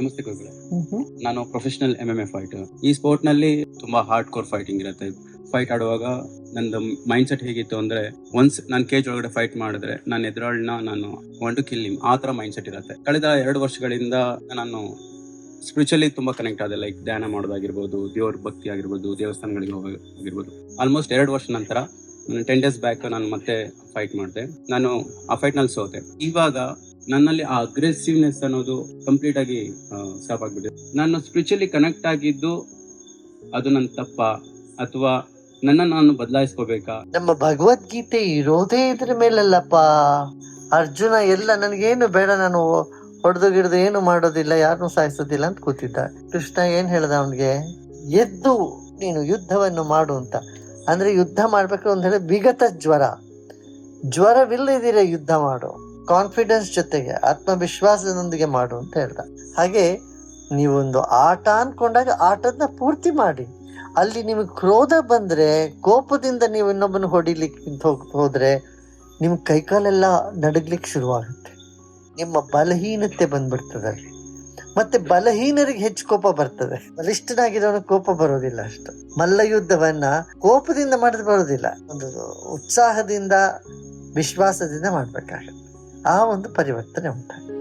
ನಮಸ್ತೆ ಗುರುಗಳೇ. ನಾನು professional M M A fighter ಈ ಸ್ಪೋರ್ಟ್ನಲ್ಲಿ ತುಂಬಾ ಹಾರ್ಡ್ ಕೋರ್ ಫೈಟಿಂಗ್ ಇರುತ್ತೆ. ಫೈಟ್ ಆಡುವಾಗ ನಂದು ಮೈಂಡ್ ಸೆಟ್ ಹೇಗಿತ್ತು ಅಂದ್ರೆ ಒನ್ಸ್ ನಾನು ಕೇಜ್ ಒಳಗಡೆ ಫೈಟ್ ಮಾಡಿದ್ರೆ ನಾನು ಎದುರಾಳಿನ ನಾನು ಒಂದು ಕಿಲ್ಲಿ ಆ ತರ ಮೈಂಡ್ ಸೆಟ್ ಇರುತ್ತೆ. ಕಳೆದ ಎರಡು ವರ್ಷಗಳಿಂದ ನಾನು ಸ್ಪಿರಿಚುಲಿ ತುಂಬಾ ಕನೆಕ್ಟ್ ಆದೆ. ಲೈಕ್ ಧ್ಯಾನ ಮಾಡೋದಾಗಿರ್ಬೋದು ದೇವ್ರ ಭಕ್ತಿ ಆಗಿರ್ಬೋದು ದೇವಸ್ಥಾನಗಳಿಗೆ ಹೋಗೋದಾಗಿರ್ಬೋದು. ಆಲ್ಮೋಸ್ಟ್ ಎರಡು ವರ್ಷ ನಂತರ ನಾನು ಟೆನ್ ಡೇಸ್ ಬ್ಯಾಕ್ ನಾನು ಮತ್ತೆ ಫೈಟ್ ಮಾಡಿದೆ. ನಾನು ಆ ಫೈಟ್ನಲ್ಲಿ ಸೋತೆ. ಇವಾಗ ನನ್ನಲ್ಲಿ ಆ ಅಗ್ರೆಸಿವ್ನೆಸ್ ಅನ್ನೋದು ಕಂಪ್ಲೀಟ್ ಆಗಿ ಸ್ಟಾಪ್ ಆಗ್ಬಿಟ್ಟಿದೆ. ನಾನು ಸ್ಪಿರಿಚುಲಿ ಕನೆಕ್ಟ್ ಆಗಿದ್ದು ಅದು ನನ್ನ ತಪ್ಪ ಅಥವಾ ನನ್ನ ನಾನು ಬದಲಾಯಿಸ್ಕೋಬೇಕಾ? ನಮ್ಮ ಭಗವದ್ಗೀತೆ ಇರೋದೇ ಇದ್ರ ಮೇಲಲ್ಲಪ್ಪ. ಅರ್ಜುನ ಎಲ್ಲ ನನಗೇನು ಬೇಡ, ನಾನು ಹೊಡೆದು ಗಿಡದು ಏನು ಮಾಡೋದಿಲ್ಲ ಯಾರನ್ನೂ ಸಾಯಿಸೋದಿಲ್ಲ ಅಂತ ಕೂತಿದ್ದ ಕೃಷ್ಣ ಏನ್ ಹೇಳ್ದ ಅವನಿಗೆ? ಎದ್ದು ನೀನು ಯುದ್ಧವನ್ನು ಮಾಡು ಅಂತ. ಅಂದ್ರೆ ಯುದ್ಧ ಮಾಡ್ಬೇಕು ಅಂತ ಹೇಳಿ ವಿಗತ ಜ್ವರ. ಜ್ವರವಿಲ್ಲದಿರ ಯುದ್ಧ ಮಾಡು. ಕಾನ್ಫಿಡೆನ್ಸ್ ಜೊತೆಗೆ ಆತ್ಮವಿಶ್ವಾಸದೊಂದಿಗೆ ಮಾಡು ಅಂತ ಹೇಳ್ದ. ಹಾಗೆ ನೀವೊಂದು ಆಟ ಅನ್ಕೊಂಡಾಗ ಆಟದನ್ನ ಪೂರ್ತಿ ಮಾಡಿ. ಅಲ್ಲಿ ನಿಮಗೆ ಕ್ರೋಧ ಬಂದ್ರೆ, ಕೋಪದಿಂದ ನೀವು ಇನ್ನೊಬ್ಬನ ಹೊಡಿಲಿಕ್ಕೆ ಹೋಗ್- ಹೋದ್ರೆ ನಿಮ್ ಕೈಕಾಲೆಲ್ಲ ನಡಗ್ಲಿಕ್ಕೆ ಶುರುವಾಗುತ್ತೆ. ನಿಮ್ಮ ಬಲಹೀನತೆ ಬಂದ್ಬಿಡ್ತದೆ ಅಲ್ಲಿ. ಮತ್ತೆ ಬಲಹೀನರಿಗೆ ಹೆಚ್ಚು ಕೋಪ ಬರ್ತದೆ. ಬಲಿಷ್ಠನಾಗಿರೋನು ಕೋಪ ಬರೋದಿಲ್ಲ ಅಷ್ಟು. ಮಲ್ಲ ಯುದ್ಧವನ್ನ ಕೋಪದಿಂದ ಮಾಡಿದ್ ಬರೋದಿಲ್ಲ. ಒಂದು ಉತ್ಸಾಹದಿಂದ, ವಿಶ್ವಾಸದಿಂದ ಮಾಡ್ಬೇಕಾಗತ್ತೆ. ആ ಒಂದು ಪರಿವರ್ತನೆ ಉಂಟಾಗ್ತದೆ